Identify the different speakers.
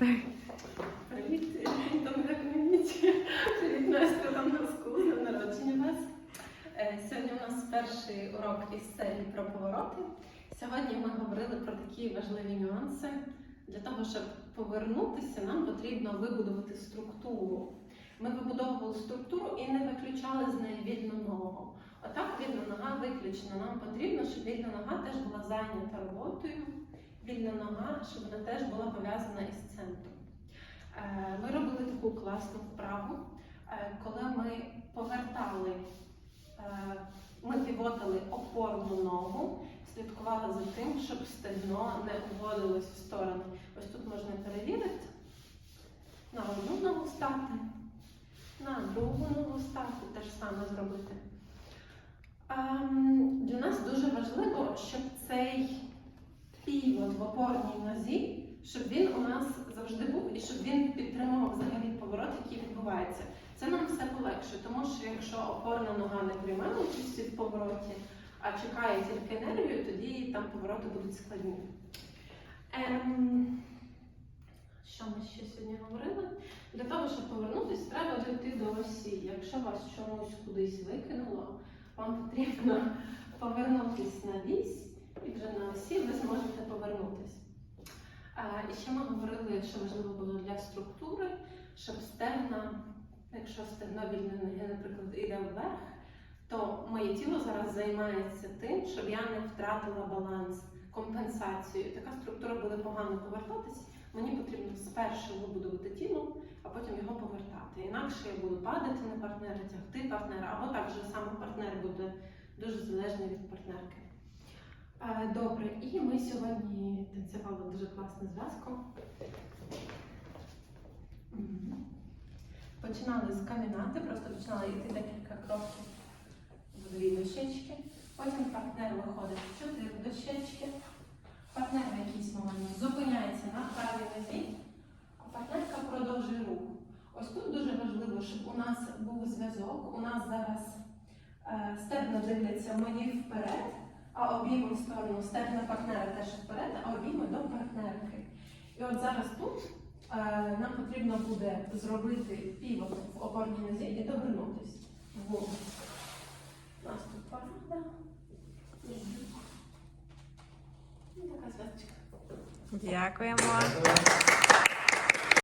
Speaker 1: Там ніч. Настя, там на з днем народження вас. Сьогодні у нас перший урок із серії про повороти. Сьогодні ми говорили про такі важливі нюанси. Для того, щоб повернутися, нам потрібно вибудувати структуру. Ми вибудовували структуру і не виключали з неї вільну ногу. Отак вільна нога виключена. Нам потрібно, щоб вільна нога теж була зайнята роботою. Вільна нога, щоб вона теж була пов'язана із центром. Е, Ми робили таку класну вправу, е, коли ми повертали, е, ми півотали опорну ногу, слідкували за тим, щоб стегно не уводилось в сторони. Ось тут можна перевірити. На одну ногу стати, на другу ногу стати, те ж саме зробити. Ем, Для нас дуже важливо, щоб цей півот в опорній нозі, щоб він у нас завжди був і щоб він підтримував взагалі поворот, який відбувається. Це нам все полегшує, тому що якщо опорна нога не приймає участі в повороті, а чекає тільки енергію, тоді там повороти будуть складні. Ем, що ми ще сьогодні говорили? Для того, щоб повернутися, треба дійти до осі. Якщо вас чомусь кудись викинуло, вам потрібно повернутися на вісь, і вже на осі ви зможете повернутися. І ще ми говорили, що важливо було для структури, щоб стегна, якщо стегно вільної наприклад, йде вверх, то моє тіло зараз займається тим, щоб я не втратила баланс, компенсацію. Така структура буде погано повертатись. Мені потрібно спершу вибудувати тіло, а потім його повертати. Інакше я буду падати на партнера, тягти партнера, або так же саме партнер буде дуже залежний від партнерки. Добре, і ми сьогодні танцювали дуже класно зв'язком. Мгм. Починали з камінати, просто починали йти декілька кроків в дві дощечки. Потім партнер виходить в чотири дощечки. Партнер в якийсь момент зупиняється на правій нозі, а партнерка продовжує рух. Ось тут дуже важливо, щоб у нас був зв'язок. У нас зараз е, стегна дивляться мої вперед, а обійми в сторону стегна партнера теж вперед, а обійми до партнерки. І от зараз тут е, нам потрібно буде зробити півот в опорній нозі і довернутися вгору. У нас тут порада. І така зв'язочка.
Speaker 2: Дякуємо.